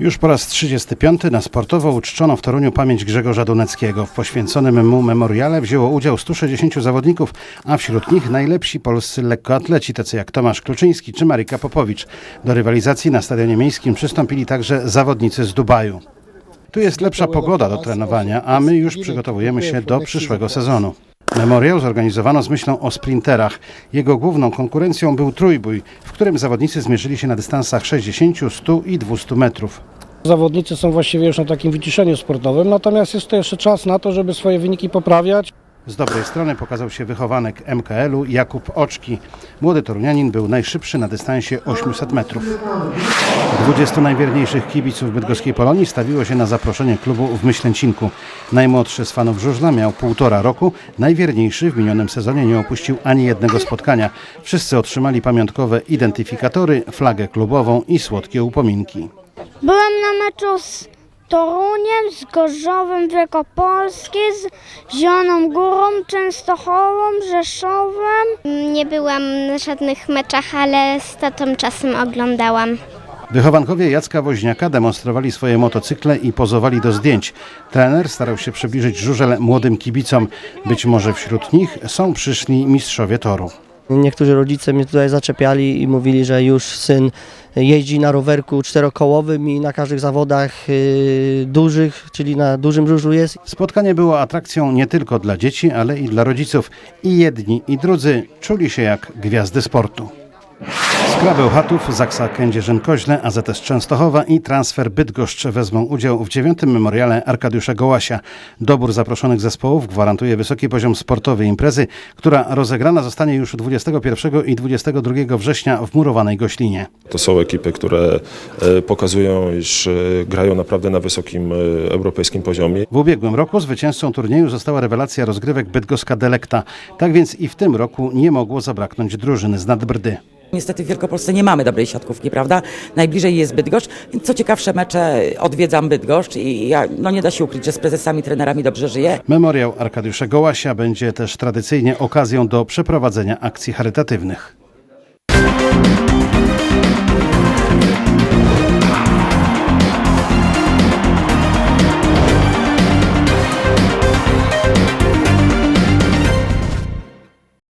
Już po raz 35 na sportowo uczczono w Toruniu pamięć Grzegorza Duneckiego. W poświęconym mu memoriale wzięło udział 160 zawodników, a wśród nich najlepsi polscy lekkoatleci, tacy jak Tomasz Kluczyński czy Maryka Popowicz. Do rywalizacji na Stadionie Miejskim przystąpili także zawodnicy z Dubaju. Tu jest lepsza pogoda do trenowania, a my już przygotowujemy się do przyszłego sezonu. Memoriał zorganizowano z myślą o sprinterach. Jego główną konkurencją był trójbój, w którym zawodnicy zmierzyli się na dystansach 60, 100 i 200 metrów. Zawodnicy są właściwie już na takim wyciszeniu sportowym, natomiast jest to jeszcze czas na to, żeby swoje wyniki poprawiać. Z dobrej strony pokazał się wychowanek MKL-u Jakub Oczki. Młody Torunianin był najszybszy na dystansie 800 metrów. 20 najwierniejszych kibiców bydgoskiej Polonii stawiło się na zaproszenie klubu w Myślęcinku. Najmłodszy z fanów żużla miał półtora roku, najwierniejszy w minionym sezonie nie opuścił ani jednego spotkania. Wszyscy otrzymali pamiątkowe identyfikatory, flagę klubową i słodkie upominki. Byłem na meczu z Toruniem, z Gorzowem Wielkopolskie, z Zieloną Górą, Częstochową, Rzeszowem. Nie byłam na żadnych meczach, ale z tatą czasem oglądałam. Wychowankowie Jacka Woźniaka demonstrowali swoje motocykle i pozowali do zdjęć. Trener starał się przybliżyć żużel młodym kibicom. Być może wśród nich są przyszli mistrzowie toru. Niektórzy rodzice mnie tutaj zaczepiali i mówili, że już syn jeździ na rowerku czterokołowym i na każdych zawodach y, dużych, czyli na dużym żużlu jest. Spotkanie było atrakcją nie tylko dla dzieci, ale i dla rodziców. I jedni, i drudzy czuli się jak gwiazdy sportu. Skrabeł Chatów, Zaksa Kędzierzyn-Koźle, AZS Częstochowa i Transfer Bydgoszcz wezmą udział w dziewiątym memoriale Arkadiusza Gołasia. Dobór zaproszonych zespołów gwarantuje wysoki poziom sportowy imprezy, która rozegrana zostanie już 21 i 22 września w murowanej Goślinie. To są ekipy, które e, pokazują, iż e, grają naprawdę na wysokim e, europejskim poziomie. W ubiegłym roku zwycięzcą turnieju została rewelacja rozgrywek bydgoska Delekta. Tak więc i w tym roku nie mogło zabraknąć drużyny z Nadbrdy. Niestety w Wielkopolsce nie mamy dobrej siatkówki, prawda? Najbliżej jest Bydgoszcz, więc co ciekawsze mecze odwiedzam Bydgoszcz i ja, no nie da się ukryć, że z prezesami, trenerami dobrze żyję. Memoriał Arkadiusza Gołasia będzie też tradycyjnie okazją do przeprowadzenia akcji charytatywnych.